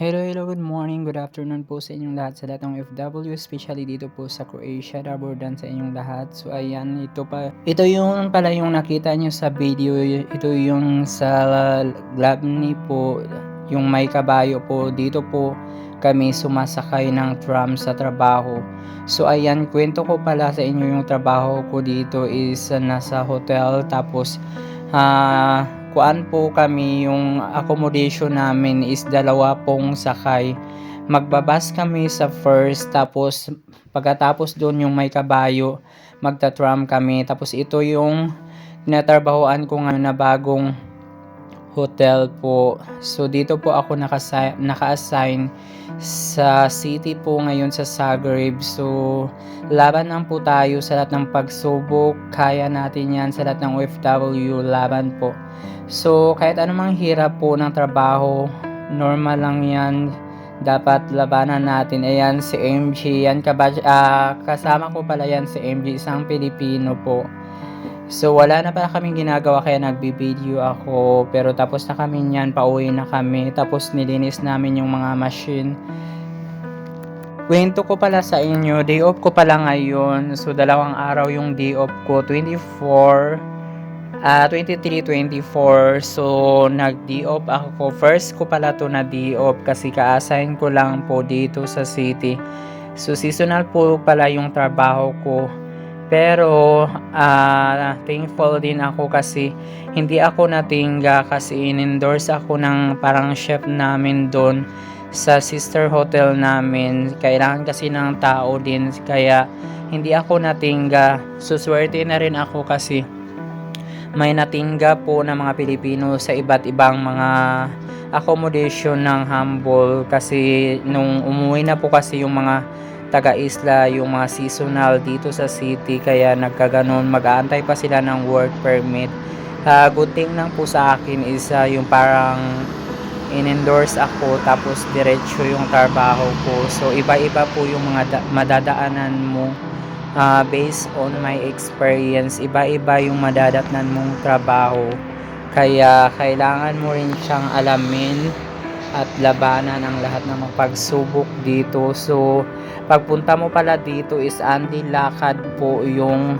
Hello, hello, good morning, good afternoon po sa inyong lahat sa lahat FW, especially dito po sa Croatia, Rabordan sa inyong lahat. So ayan, ito pa, ito yung pala yung nakita nyo sa video, ito yung sa Glabni po, yung may kabayo po, dito po kami sumasakay ng tram sa trabaho. So ayan, kwento ko pala sa inyo yung trabaho ko dito is uh, nasa hotel tapos ah kuan po kami yung accommodation namin is dalawa pong sakay. Magbabas kami sa first tapos pagkatapos doon yung may kabayo magta-tram kami tapos ito yung tinatrabahoan ko ngayon na bagong hotel po. So dito po ako nakasa- naka-assign sa city po ngayon sa Zagreb. So laban lang po tayo sa lahat ng pagsubok. Kaya natin yan sa lahat ng OFW. Laban po. So kahit anumang hirap po ng trabaho, normal lang yan. Dapat labanan natin. Ayan si MG. Yan kabaj- ah, kasama ko pala yan si MG. Isang Pilipino po. So wala na pala kaming ginagawa kaya nagbibideo ako pero tapos na kami niyan pauwi na kami tapos nilinis namin yung mga machine Kwento ko pala sa inyo, day off ko pala ngayon. So, dalawang araw yung day off ko. 24, ah 23, 24. So, nag-day off ako. First ko pala to na day off kasi ka-assign ko lang po dito sa city. So, seasonal po pala yung trabaho ko. Pero, ah thankful din ako kasi hindi ako natingga kasi in-endorse ako ng parang chef namin doon sa sister hotel namin. Kailangan kasi ng tao din kaya hindi ako natingga. Suswerte na rin ako kasi may natingga po ng mga Pilipino sa iba't ibang mga accommodation ng Humble kasi nung umuwi na po kasi yung mga taga-isla, yung mga seasonal dito sa city kaya nagkaganon mag-aantay pa sila ng work permit. Ah, good thing lang po sa akin is ah, yung parang in-endorse ako tapos diretso yung trabaho ko. So iba-iba po yung mga da- madadaanan mo Ah, based on my experience. Iba-iba yung madadatnan mong trabaho. Kaya kailangan mo rin siyang alamin at labanan ang lahat ng mga pagsubok dito. So pagpunta mo pala dito is anti-lakad po yung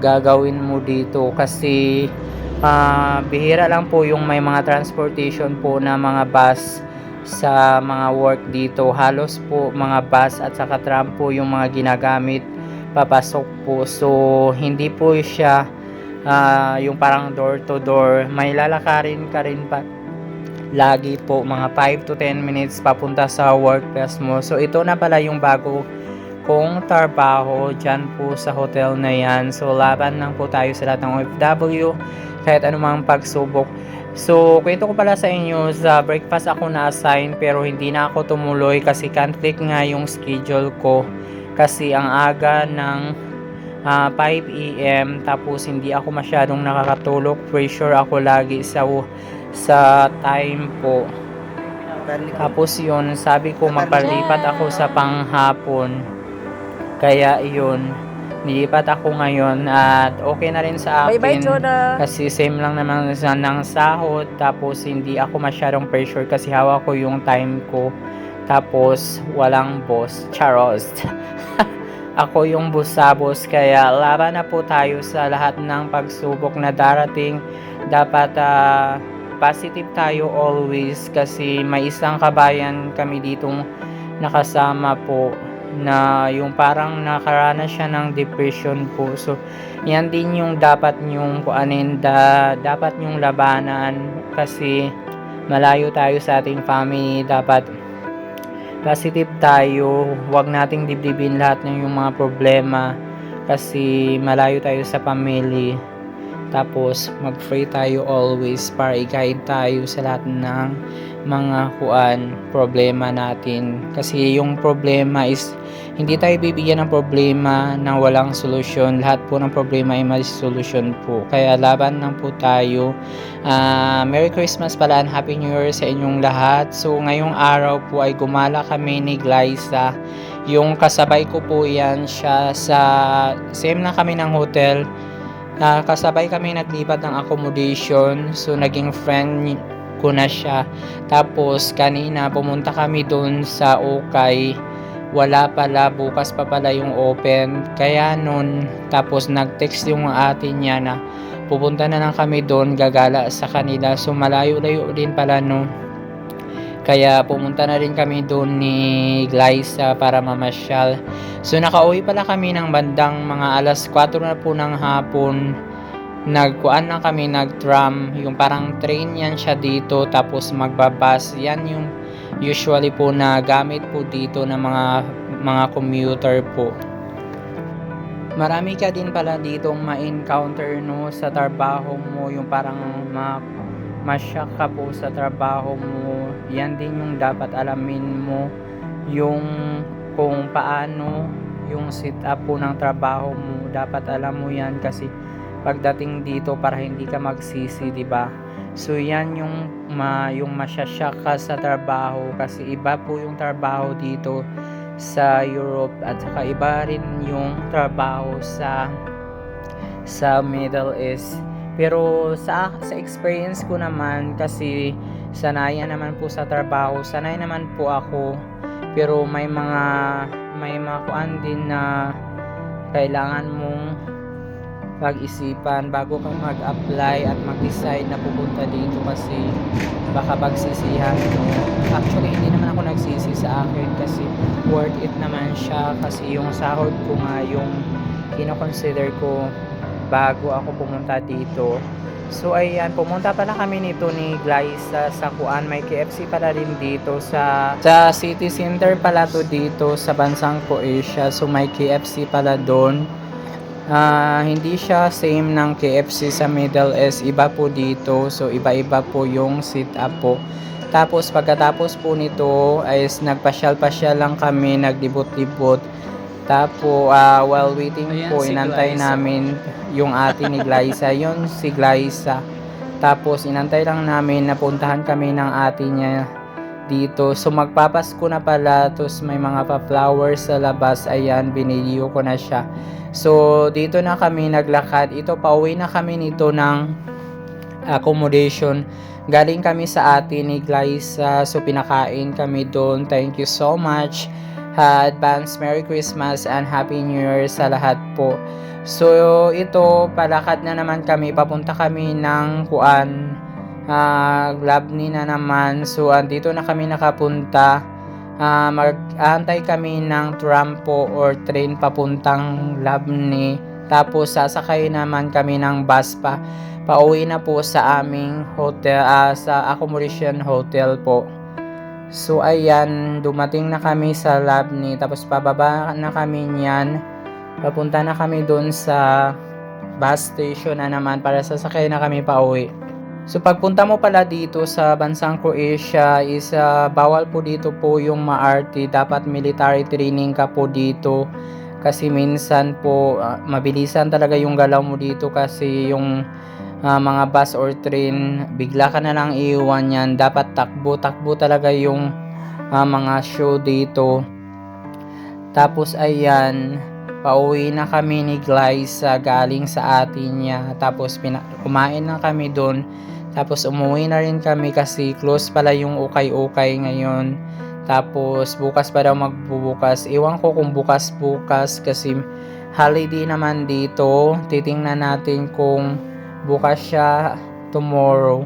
gagawin mo dito kasi Ah, bihira lang po yung may mga transportation po na mga bus sa mga work dito. Halos po mga bus at saka tram po yung mga ginagamit papasok po. So, hindi po siya ah, yung parang door to door. May lalakarin ka rin pa lagi po mga 5 to 10 minutes papunta sa workplace mo. So, ito na pala yung bago kong trabaho dyan po sa hotel na yan. So, laban lang po tayo sa lahat ng OFW kahit anumang pagsubok. So, kwento ko pala sa inyo, sa breakfast ako na-assign pero hindi na ako tumuloy kasi conflict nga yung schedule ko. Kasi ang aga ng ah, 5 a.m. tapos hindi ako masyadong nakakatulog. Pressure ako lagi sa sa time po. Tapos yun, sabi ko magpalipat ako sa panghapon. Kaya yun, nilipat ako ngayon at okay na rin sa akin. Bye-bye, Jonah. Kasi same lang naman sa ng sahod tapos hindi ako masyadong pressure kasi hawak ko yung time ko. Tapos walang boss. Charos. ako yung boss kaya laban na po tayo sa lahat ng pagsubok na darating. Dapat ah, positive tayo always kasi may isang kabayan kami ditong nakasama po na yung parang nakaranas siya ng depression po. So, yan din yung dapat nyong kuanin, da, dapat nyong labanan kasi malayo tayo sa ating family. Dapat positive tayo. Huwag nating dibdibin lahat ng yung mga problema kasi malayo tayo sa family. Tapos, mag-pray tayo always para i-guide tayo sa lahat ng mga kuan, problema natin. Kasi yung problema is, hindi tayo bibigyan ng problema na walang solusyon. Lahat po ng problema ay may solusyon po. Kaya laban lang po tayo. Ah, Merry Christmas pala and Happy New Year sa inyong lahat. So, ngayong araw po ay gumala kami ni Glyza. Yung kasabay ko po yan siya sa, same na kami ng hotel. Ah, kasabay kami naglipat ng accommodation. So, naging friend ko na siya. Tapos kanina pumunta kami doon sa Okay. Wala pala, bukas pa pala yung open. Kaya nun, tapos nag-text yung atin niya na pupunta na lang kami doon, gagala sa kanila. So malayo-layo din pala no. Kaya pumunta na rin kami doon ni Glyza para mamasyal. So nakauwi pala kami ng bandang mga alas 4 na po ng hapon. Nagkuan lang kami, nag-tram. Yung parang train yan siya dito. Tapos magbabas. Yan yung usually po na gamit po dito ng mga mga commuter po. Marami ka din pala ditong ma-encounter no sa trabaho mo yung parang ma masyak ka po sa trabaho mo. Yan din yung dapat alamin mo yung kung paano yung sit up po ng trabaho mo. Dapat alam mo yan kasi pagdating dito para hindi ka magsisi, 'di ba? So yan yung ma yung masyasyak ka sa trabaho kasi iba po yung trabaho dito sa Europe at saka iba rin yung trabaho sa sa Middle East. Pero sa sa experience ko naman kasi sanayan naman po sa trabaho, sanay naman po ako. Pero may mga may mga kuan din na kailangan mong pag-isipan bago ka mag-apply at mag-decide na pupunta dito kasi baka pagsisihan. Actually, hindi naman ako nagsisi sa akin kasi worth it naman siya kasi yung sahod ko nga yung kinoconsider ko bago ako pumunta dito. So ayan, pumunta pala kami nito ni Glyza sa Kuan. May KFC pala rin dito sa sa city center pala to dito sa bansang Croatia. So may KFC pala doon. Ah, hindi siya same ng KFC sa Middle East. Iba po dito. So, iba-iba po yung sit up po. Tapos, pagkatapos po nito, is nagpasyal-pasyal lang kami, nagdibot-dibot. Tapos, ah, while waiting Ayan, po, si inantay Glyza. namin yung ate ni Glyza. Yun, si Glyza. Tapos, inantay lang namin, napuntahan kami ng ate niya dito. So, magpapasko na pala. Tapos, may mga pa-flowers sa labas. Ayan, biniliyo ko na siya. So, dito na kami naglakad. Ito, pauwi na kami nito ng accommodation. Galing kami sa atin ni Glyza. So, pinakain kami doon. Thank you so much. Advance Merry Christmas and Happy New Year sa lahat po. So, ito, palakad na naman kami. Papunta kami ng Kuan. Uh, Labni na naman. So, andito na kami nakapunta. Ah, mag-aantay kami ng tram po or train papuntang Labni. Tapos sasakay naman kami ng bus pa. Pauwi na po sa aming hotel, ah, sa accommodation hotel po. So ayan, dumating na kami sa Labni. Tapos pababa na kami niyan. Papunta na kami doon sa bus station na naman para sasakay na kami pauwi. So pagpunta mo pala dito sa bansang Croatia is ah, bawal po dito po yung maarte. Dapat military training ka po dito. Kasi minsan po ah, mabilisan talaga yung galaw mo dito kasi yung ah, mga bus or train bigla ka na lang iiwan yan. Dapat takbo, takbo talaga yung ah, mga show dito. Tapos ayan, pauwi na kami ni Glyza galing sa atin niya. Tapos pina- kumain na kami doon. Tapos umuwi na rin kami kasi close pala yung ukay-ukay ngayon. Tapos bukas pa daw magbubukas. Iwan ko kung bukas-bukas kasi holiday naman dito. Titingnan natin kung bukas siya tomorrow.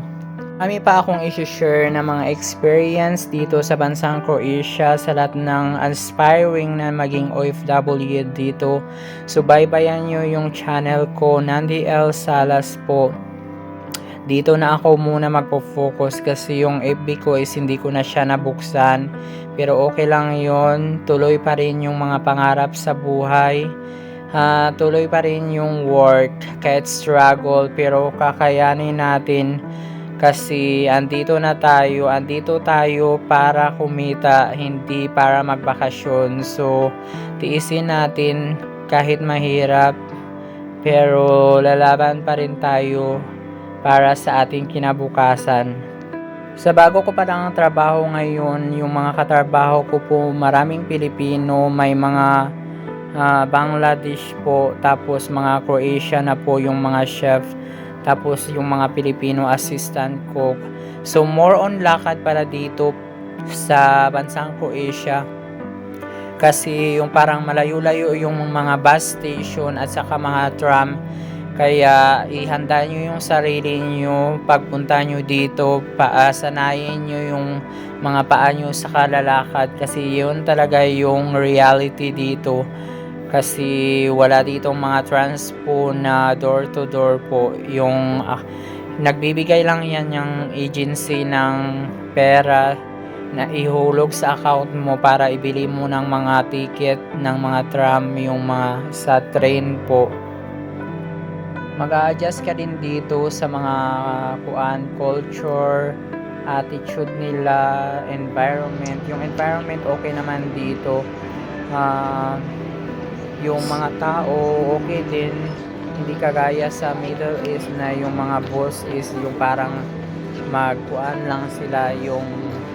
Kami pa akong isi-share na mga experience dito sa bansang Croatia sa lahat ng aspiring na maging OFW dito. So baybayan nyo yung channel ko, Nandi L. Salas po dito na ako muna magpo-focus kasi yung FB ko is hindi ko na siya nabuksan. Pero okay lang yon Tuloy pa rin yung mga pangarap sa buhay. Ah, tuloy pa rin yung work kahit struggle pero kakayanin natin kasi andito na tayo, andito tayo para kumita, hindi para magbakasyon. So, tiisin natin kahit mahirap pero lalaban pa rin tayo para sa ating kinabukasan. Sa bago ko pa lang trabaho ngayon, yung mga katrabaho ko po, maraming Pilipino, may mga ah, Bangladesh po, tapos mga Croatia na po yung mga chef. Tapos yung mga Filipino assistant cook. So more on lakad para dito sa bansang Croatia. Kasi yung parang malayo-layo yung mga bus station at saka mga tram. Kaya ihanda nyo yung sarili nyo pagpunta nyo dito, paasanayin nyo yung mga paa nyo sa kalalakad kasi yun talaga yung reality dito. Kasi wala ditong mga transpo na door to door po. Yung ah, nagbibigay lang yan yung agency ng pera na ihulog sa account mo para ibili mo ng mga ticket ng mga tram, yung mga sa train po. Mag adjust ka din dito sa mga kuan culture attitude nila environment. Yung environment okay naman dito. Ah, yung mga tao okay din hindi kagaya sa Middle East na yung mga boss is yung parang magkuan lang sila yung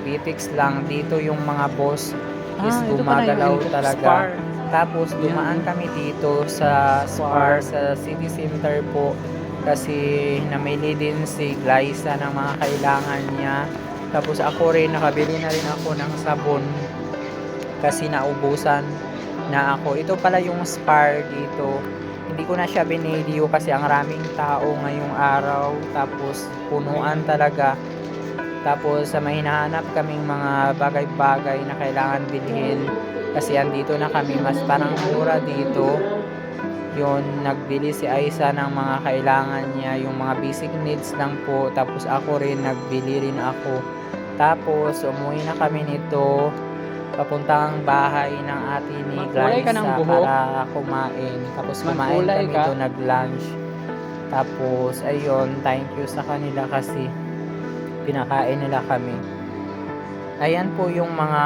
critics lang dito yung mga boss is Ah, gumagalaw Spar. talaga tapos Yan. dumaan kami dito sa Spar sa city center po kasi namili din si Glyza ng mga kailangan niya. Tapos ako rin nakabili na rin ako ng sabon kasi naubusan na ako. Ito pala yung Spar dito. Hindi ko na siya binideo kasi ang raming tao ngayong araw. Tapos punuan talaga. Tapos sa may hinahanap kaming mga bagay-bagay na kailangan bilhin. Kasi andito na kami. Mas parang mura dito. Yun nagbili si Aisa ng mga kailangan niya. Yung mga basic needs lang po. Tapos ako rin nagbili rin ako. Tapos umuwi na kami nito papuntang bahay ng ate ni Magkulay ka ng Glyza buhok? para kumain tapos kumain Magkulay kami ka? doon nag lunch tapos ayun thank you sa kanila kasi pinakain nila kami Ayan po yung mga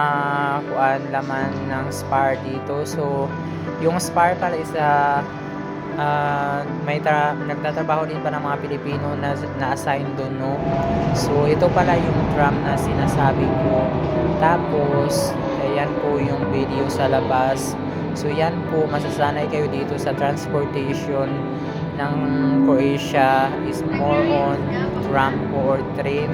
kuan laman ng spar dito. So, yung spar pala is ah, ah, may tra- nagtatrabaho din pa ng mga Pilipino na na-assign doon, no? So, ito pala yung tram na sinasabi ko. Tapos, ayan po yung video sa labas. So, yan po, masasanay kayo dito sa transportation ng Croatia is more on tram po or train.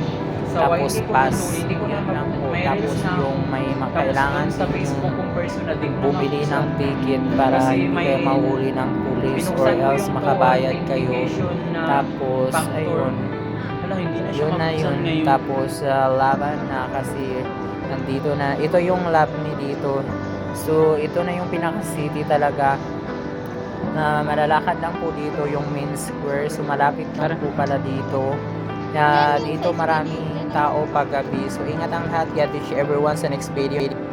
Tapos pass yun lang po. tapos yung may makailangan sa Facebook kung personal din bumili ng ticket para hindi kayo mahuli ng pulis or else makabayad kayo. tapos ayun. Yun na yun. tapos ah, laban na kasi nandito na ito yung lab ni dito. So ito na yung pinaka city talaga na malalakad lang po dito yung main square. So malapit Tara. po pala dito. Na dito maraming tao paggabi. So ingat ang lahat. God everyone sa next video